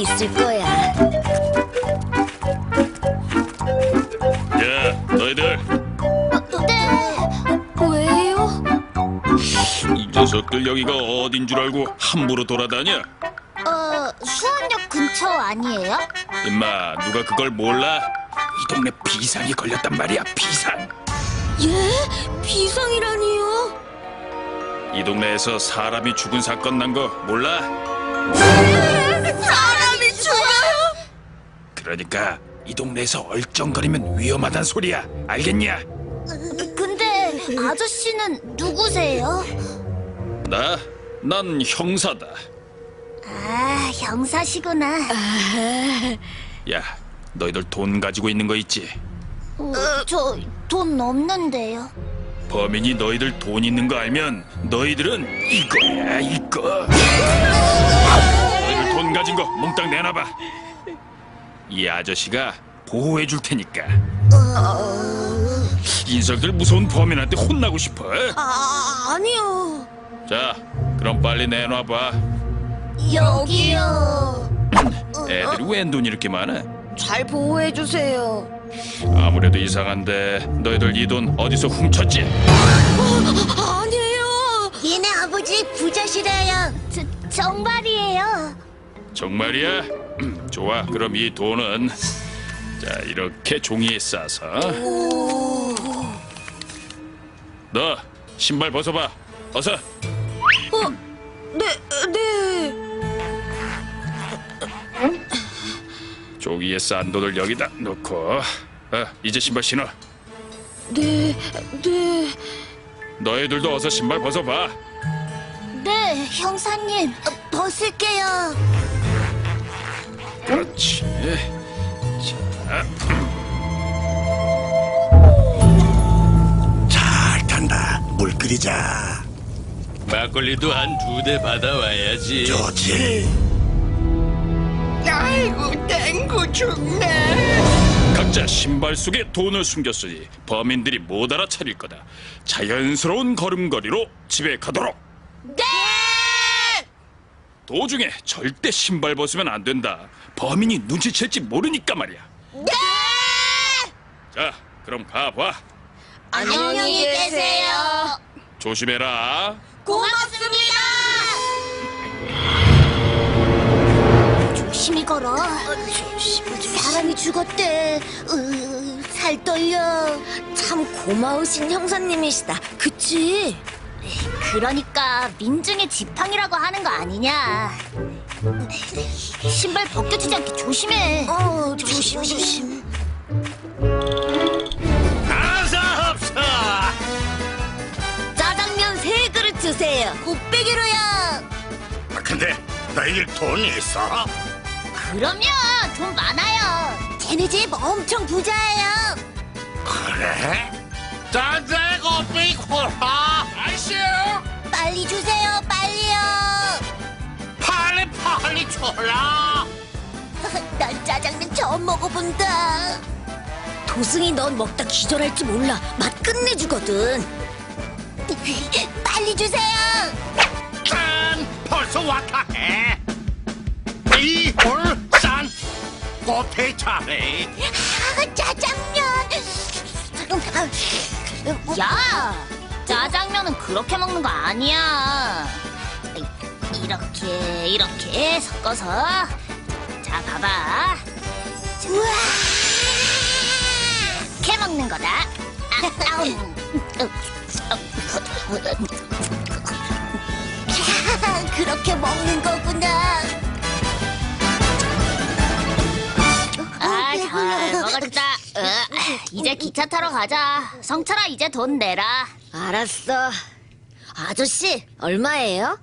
있을 거야. 야, 너희들 네. 왜요? 이 녀석들 여기가 어딘 줄 알고 함부로 돌아다녀? 어, 수원역 근처 아니에요? 임마, 누가 그걸 몰라? 이 동네 비상이 걸렸단 말이야, 비상. 예? 비상이라니요? 이 동네에서 사람이 죽은 사건 난 거 몰라? 그러니까 이 동네에서 얼쩡거리면 위험하단 소리야. 알겠냐? 근데 아저씨는 누구세요? 나, 난 형사다. 아, 형사시구나. 야, 너희들 돈 가지고 있는 거 있지? 어, 저돈 없는데요. 범인이 너희들 돈 있는 거 알면 너희들은 이거야, 이거. 너희들 돈 가진 거 몽땅 내놔봐. 이 아저씨가 보호해 줄 테니까. 인석들 무서운 범인한테 혼나고 싶어? 아, 아니요. 자, 그럼 빨리 내놔봐. 여기요. 애들이 웬 돈이 이렇게 많아? 잘 보호해 주세요. 아무래도 이상한데 너희들 이 돈 어디서 훔쳤지? 아니에요. 얘네 아버지 부자시래요. 저, 정말이에요. 정말이야? 음, 좋아. 그럼 이 돈은 자 이렇게 종이에 싸서 너 신발 벗어봐. 어서. 어, 네, 네. 종이에 싼 돈을 여기다 놓고 어, 이제 신발 신어. 네, 네. 너희들도 어서 신발 벗어봐. 네, 형사님. 벗을게요. 그렇지. 자, 잘 탄다. 물 끓이자. 막걸리도 한 두 대 받아와야지. 좋지. 아이고 땡구 죽네. 각자 신발 속에 돈을 숨겼으니 범인들이 못 알아차릴 거다. 자연스러운 걸음걸이로 집에 가도록. 네! 도중에 절대 신발 벗으면 안 된다. 범인이 눈치챌지 모르니까 말이야. 네! 자, 그럼 가봐. 안녕히 계세요. 조심해라. 고맙습니다. 조심히 걸어. 사람이 죽었대. 으, 살 떨려. 참 고마우신 형사님이시다. 그치? 그러니까 민중의 지팡이라고 하는 거 아니냐. 신발 벗겨지지 않게 조심해. 어, 조심 조심. 가사 없어. 짜장면 세 그릇 주세요. 곱빼기로요. 근데 너희들 돈 있어? 그럼요. 돈 많아요. 쟤네 집 엄청 부자예요. 그래? 짠데 커피 콜라. 아이씨. 빨리 주세요. 빨리요. 빨리 줘라. 난 짜장면 처음 먹어본다. 도승이 넌 먹다 기절할지 몰라. 맛 끝내주거든. 빨리 주세요. 짠. 벌써 왔다 해. 이홀산 꽃에 차례. 아, 짜장면. 야, 짜장면은 그렇게 먹는 거 아니야. 이렇게 이렇게 섞어서 자 봐봐. 우와. 이렇게 먹는 거다. 아, 아음. 그렇게 먹는 거구나. 아, 잘 먹었다. 어, 이제 기차 타러 가자. 성철아, 이제 돈 내라. 알았어. 아저씨, 얼마예요?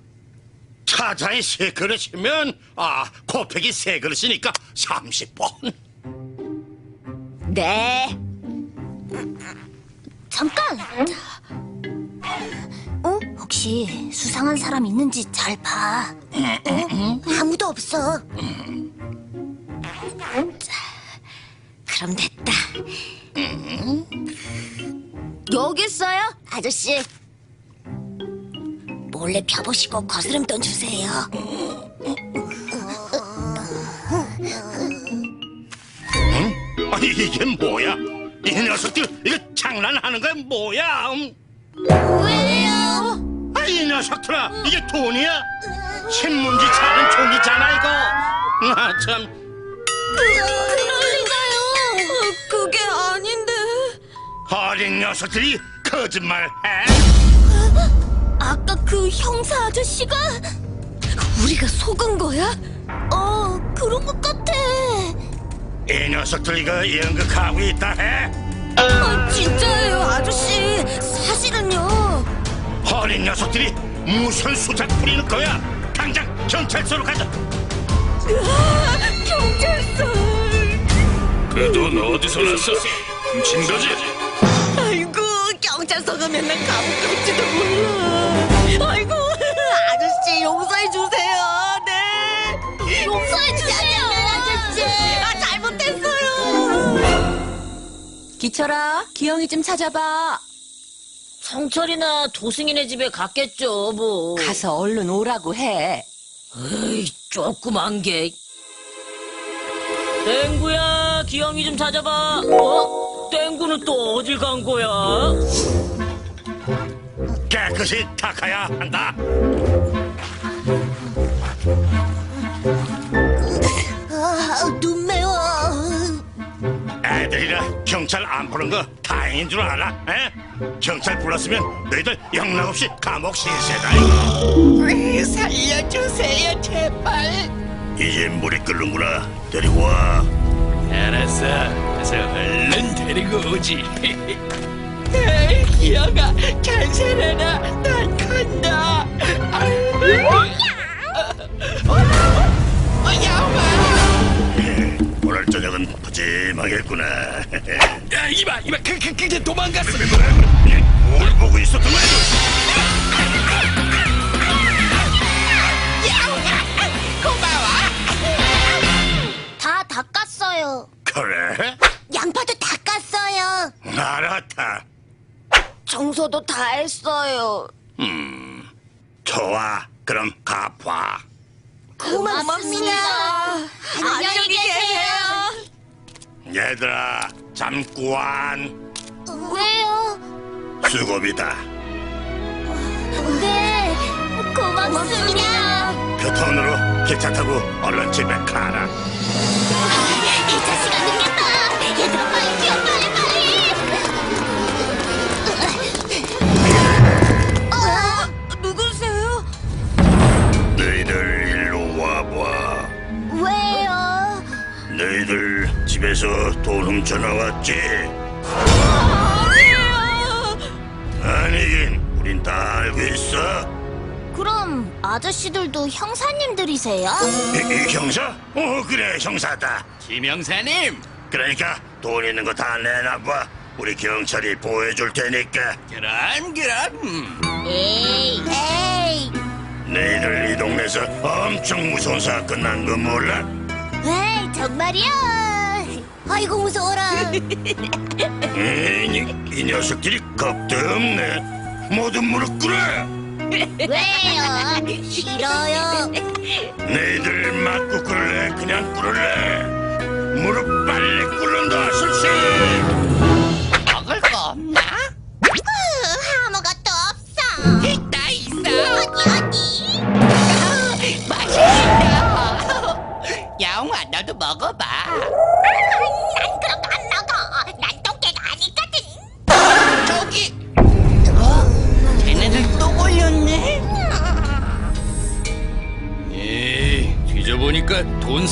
차자에 세 그릇이면 아 코팩이 세 그릇이니까 30번. 네. 잠깐. 어? 혹시 수상한 사람 있는지 잘 봐. 어? 아무도 없어. 자, 그럼 됐다. 여기 있어요, 아저씨. 몰래 펴보시고 거스름 돈 주세요. 아니 이게 뭐야? 이 녀석들 이거 장난하는 거야 뭐야? 음? 왜요? 아, 이 녀석들아 이게 돈이야? 신문지 차는 종이잖아 이거. 아 참. 그럴 리가요. 그게 아닌데. 어린 녀석들이 거짓말해? 아까 그 형사 아저씨가 우리가 속은 거야? 어, 그런 것 같아. 이 녀석들 이거 연극하고 있다 해? 아, 진짜예요, 아저씨. 사실은요. 어린 녀석들이 무슨 수작 부리는 거야? 당장 경찰서로 가자. 아, 경찰서. 그 돈 어디서 났어? 훔친 거지? 경찰서가 맨날 감옥 갈지도 몰라. 아이고, 아저씨 용서해 주세요. 네. 용서해 주세요, 아저씨. 아, 잘못했어요. 기철아, 기영이 좀 찾아봐. 성철이나 도승이네 집에 갔겠죠, 뭐. 가서 얼른 오라고 해. 에이, 조그만 게. 땡구야, 기영이 좀 찾아봐. 어? 땡구는 또 어딜 간 거야? 깨끗이 닦아야 한다. 아, 눈 매워. 애들이라 경찰 안 부른 거 다행인 줄 알아? 에? 경찰 불렀으면 너희들 영락없이 감옥 신세다. 살려주세요, 제발. 이제 물이 끓는구나. 데리고 와. 알았어. 가서 얼른 데리고 오지. 기영아, 잘 살아라. 난 간다. 오늘 저녁은 푸짐하겠구나. 야, 이봐, 이봐, 그, 그, 그게 도망갔어. 뭘 보고 있었던 거야? 닦았어요. 그래? 양파도 닦았어요. 알았다. 청소도 다 했어요. 좋아. 그럼 갚아. 고맙습니다. 안녕히 계세요. 얘들아, 잠깐 왜요? 수고비다. 네, 고맙습니다. 그 돈으로 기차 타고 얼른 집에 가라. 얘들아 빨리 뛰어 빨리 빨리. 어, 누구세요? 너희들 일로 와봐. 왜요? 너희들 집에서 돈 훔쳐 나왔지? 아니에요. 아니긴, 우린 다 알고 있어. 그럼 아저씨들도 형사님들이세요? 이, 이 형사? 어, 그래, 형사다. 김영사님, 그러니까 돈 있는 거 다 내놔봐. 우리 경찰이 보호해줄 테니까. 그럼, 그럼. 에이, 에이. 너희들 이 동네에서 엄청 무서운 사건 난 거 몰라? 에이, 정말이야. 아이고 무서워라. 에이, 이 녀석들이 겁도 없네. 모두 무릎 꿇어. 왜요? 싫어요. 너희들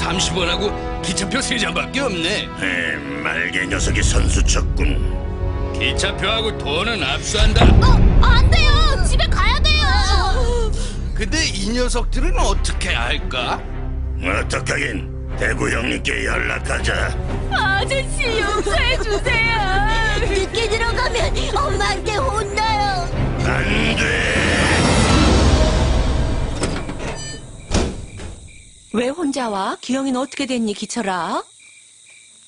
30원하고 기차표 3장밖에 없네. 에, 말개 녀석이 선수 쳤군. 기차표하고 돈은 압수한다. 어, 안 돼요. 집에 가야 돼요. 근데 이 녀석들은 어떻게 할까? 어떡하긴 대구 형님께 연락하자. 아저씨 용서해 주세요. 늦게 들어가면 엄마한테 혼나요. 안 돼. 왜 혼자 와? 기영이는 어떻게 됐니, 기철아?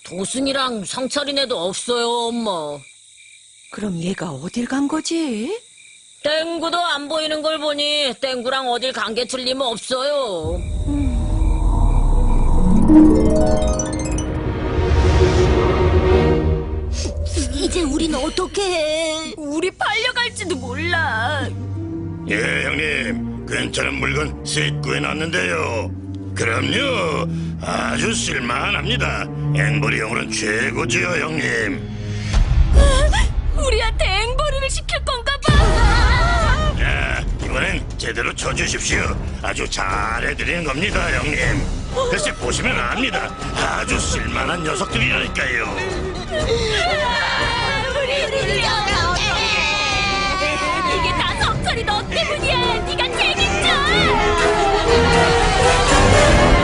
도승이랑 성철이네도 없어요, 엄마. 그럼 얘가 어딜 간 거지? 땡구도 안 보이는 걸 보니 땡구랑 어딜 간 게 틀림없어요. 이제 우린 어떻게 해? 우리 팔려갈지도 몰라. 예, 형님. 괜찮은 물건 셋 구해 놨는데요. 그럼요. 아주 쓸만합니다. 앵벌이형으로는 최고지요, 형님. 우리한테 앵벌이를 시킬 건가 봐. 자, 이번엔 제대로 쳐주십시오. 아주 잘해드리는 겁니다, 형님. 글쎄 보시면 압니다. 아주 쓸만한 녀석들이라니까요. 우리 우리 이게 다 석철이 너 때문이야. 네가 책임져. Yeah.